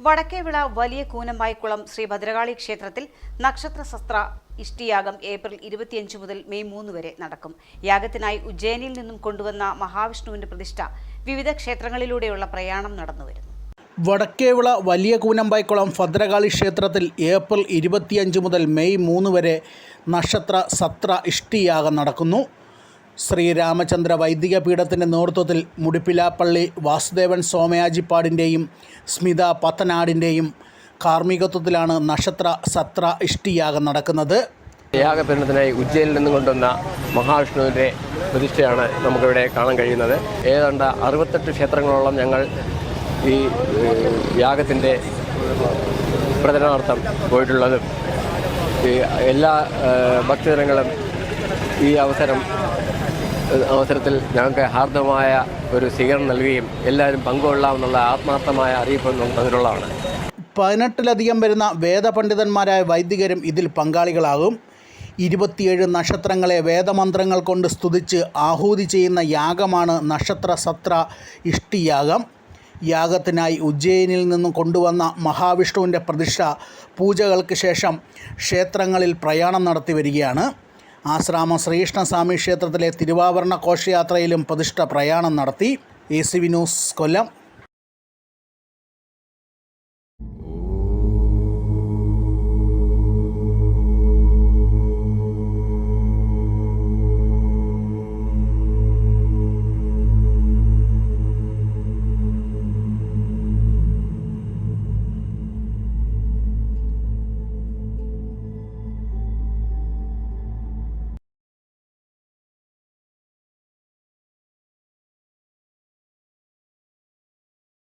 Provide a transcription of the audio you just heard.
വടക്കേവിള വലിയ കൂനമ്പായിക്കുളം ശ്രീ ഭദ്രകാളി ക്ഷേത്രത്തിൽ നക്ഷത്ര ശസ്ത്ര ഇഷ്ടിയാഗം ഏപ്രിൽ ഇരുപത്തിയഞ്ച് മുതൽ മെയ് മൂന്ന് വരെ നടക്കും. യാഗത്തിനായി ഉജ്ജയിനിൽ നിന്നും കൊണ്ടുവന്ന മഹാവിഷ്ണുവിന്റെ പ്രതിഷ്ഠ വിവിധ ക്ഷേത്രങ്ങളിലൂടെയുള്ള പ്രയാണം നടന്നുവരുന്നു വടക്കേവിള വലിയ കൂനമ്പായിക്കുളം ഭദ്രകാളി ക്ഷേത്രത്തിൽ ഏപ്രിൽ ഇരുപത്തിയഞ്ച് മുതൽ മെയ് മൂന്ന് വരെ നക്ഷത്ര സത്ര ഇഷ്ടിയാഗം നടക്കുന്നു. ശ്രീരാമചന്ദ്ര വൈദിക പീഠത്തിന്റെ നേതൃത്വത്തിൽ മുടിപ്പിലാപ്പള്ളി വാസുദേവൻ സോമയാജിപ്പാടിന്റെയും സ്മിത പത്തനാടിന്റെയും കാർമ്മികത്വത്തിലാണ് നക്ഷത്ര സത്ര ഇഷ്ടിയാഗം നടക്കുന്നത്. യാഗപീഠത്തിനായി ഉജ്ജയിൽ നിന്നും കൊണ്ടുവന്ന മഹാവിഷ്ണുവിന്റെ പ്രതിഷ്ഠയാണ് നമുക്കിവിടെ കാണാൻ കഴിയുന്നത്. ഏതാണ്ട് അറുപത്തെട്ട് ക്ഷേത്രങ്ങളോളം ഞങ്ങൾ ഈ യാഗത്തിന്റെ പ്രചരണാർത്ഥം പോയിട്ടുള്ളതും ഈ എല്ലാ ഭക്തജനങ്ങളും ഈ അവസരം അവസരത്തിൽ ഞങ്ങൾക്ക് ഹാർദമായ ഒരു സ്വീകരണം നൽകുകയും എല്ലാവരും പങ്കുകൊള്ളാമെന്നുള്ള ആത്മാർത്ഥമായ അറിയിപ്പ് തന്നിട്ടുള്ളതാണ്. പതിനെട്ടിലധികം വരുന്ന വേദപണ്ഡിതന്മാരായ വൈദികരും ഇതിൽ പങ്കാളികളാകും. ഇരുപത്തിയേഴ് നക്ഷത്രങ്ങളെ വേദമന്ത്രങ്ങൾ കൊണ്ട് സ്തുതിച്ച് ആഹൂതി ചെയ്യുന്ന യാഗമാണ് നക്ഷത്ര സത്ര ഇഷ്ടിയാഗം. യാഗത്തിനായി ഉജ്ജയിനിൽ നിന്നും കൊണ്ടുവന്ന മഹാവിഷ്ണുവിന്റെ പ്രതിഷ്ഠ പൂജകൾക്ക് ശേഷം ക്ഷേത്രങ്ങളിൽ പ്രയാണം നടത്തി വരികയാണ്. ആശ്രാമ ശ്രീകൃഷ്ണസ്വാമി ക്ഷേത്രത്തിലെ തിരുവാഭരണ ഘോഷയാത്രയിലും പ്രതിഷ്ഠ പ്രയാണം നടത്തി. A C V news Kollam.